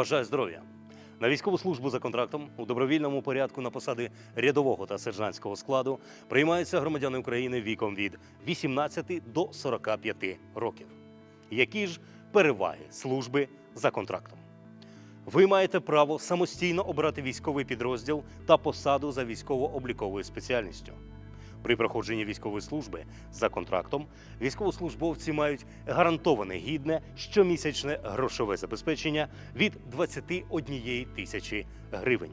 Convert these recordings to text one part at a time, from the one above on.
Бажаю здоров'я! На військову службу за контрактом у добровільному порядку на посади рядового та сержантського складу приймаються громадяни України віком від 18 до 45 років. Які ж переваги служби за контрактом? Ви маєте право самостійно обрати військовий підрозділ та посаду за військово-обліковою спеціальністю. При проходженні військової служби за контрактом військовослужбовці мають гарантоване гідне щомісячне грошове забезпечення від 21 тисячі гривень.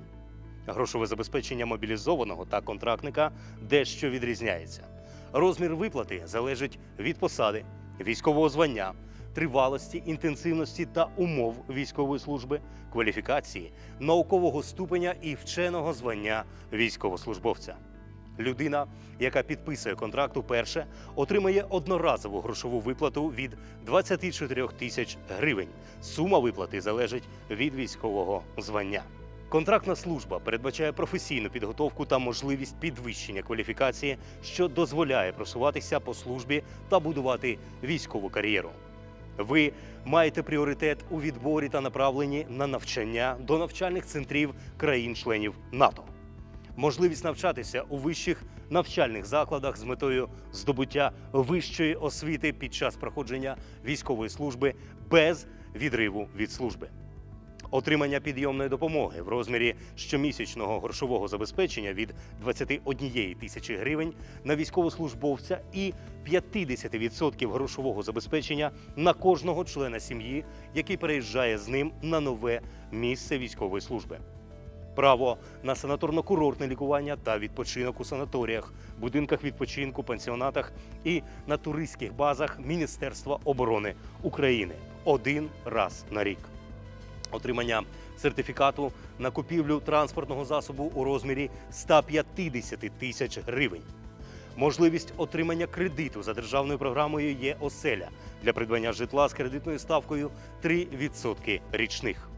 Грошове забезпечення мобілізованого та контрактника дещо відрізняється. Розмір виплати залежить від посади, військового звання, тривалості, інтенсивності та умов військової служби, кваліфікації, наукового ступеня і вченого звання військовослужбовця. Людина, яка підписує контракт уперше, отримає одноразову грошову виплату від 24 тисяч гривень. Сума виплати залежить від військового звання. Контрактна служба передбачає професійну підготовку та можливість підвищення кваліфікації, що дозволяє просуватися по службі та будувати військову кар'єру. Ви маєте пріоритет у відборі та направленні на навчання до навчальних центрів країн-членів НАТО можливість навчатися у вищих навчальних закладах з метою здобуття вищої освіти під час проходження військової служби без відриву від служби. Отримання підйомної допомоги в розмірі щомісячного грошового забезпечення від 21 тисячі гривень на військовослужбовця і 50% грошового забезпечення на кожного члена сім'ї, який переїжджає з ним на нове місце військової служби право на санаторно-курортне лікування та відпочинок у санаторіях, будинках відпочинку, пансіонатах і на туристських базах Міністерства оборони України один раз на рік. Отримання сертифікату на купівлю транспортного засобу у розмірі 150 тисяч гривень. Можливість отримання кредиту за державною програмою є оселя для придбання житла з кредитною ставкою 3% річних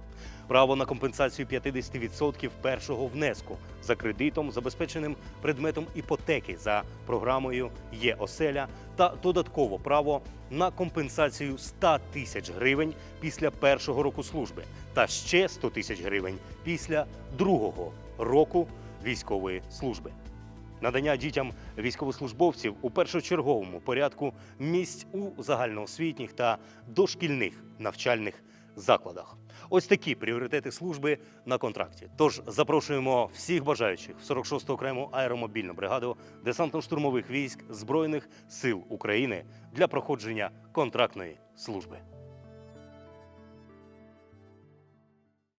право на компенсацію 50% першого внеску за кредитом, забезпеченим предметом іпотеки за програмою є оселя, та додатково право на компенсацію 100 тисяч гривень після першого року служби та ще 100 тисяч гривень після другого року військової служби. Надання дітям військовослужбовців у першочерговому порядку місць у загальноосвітніх та дошкільних навчальних закладах. Ось такі пріоритети служби на контракті. Тож запрошуємо всіх бажаючих в 46-ту окрему аеромобільну бригаду десантно-штурмових військ Збройних сил України для проходження контрактної служби.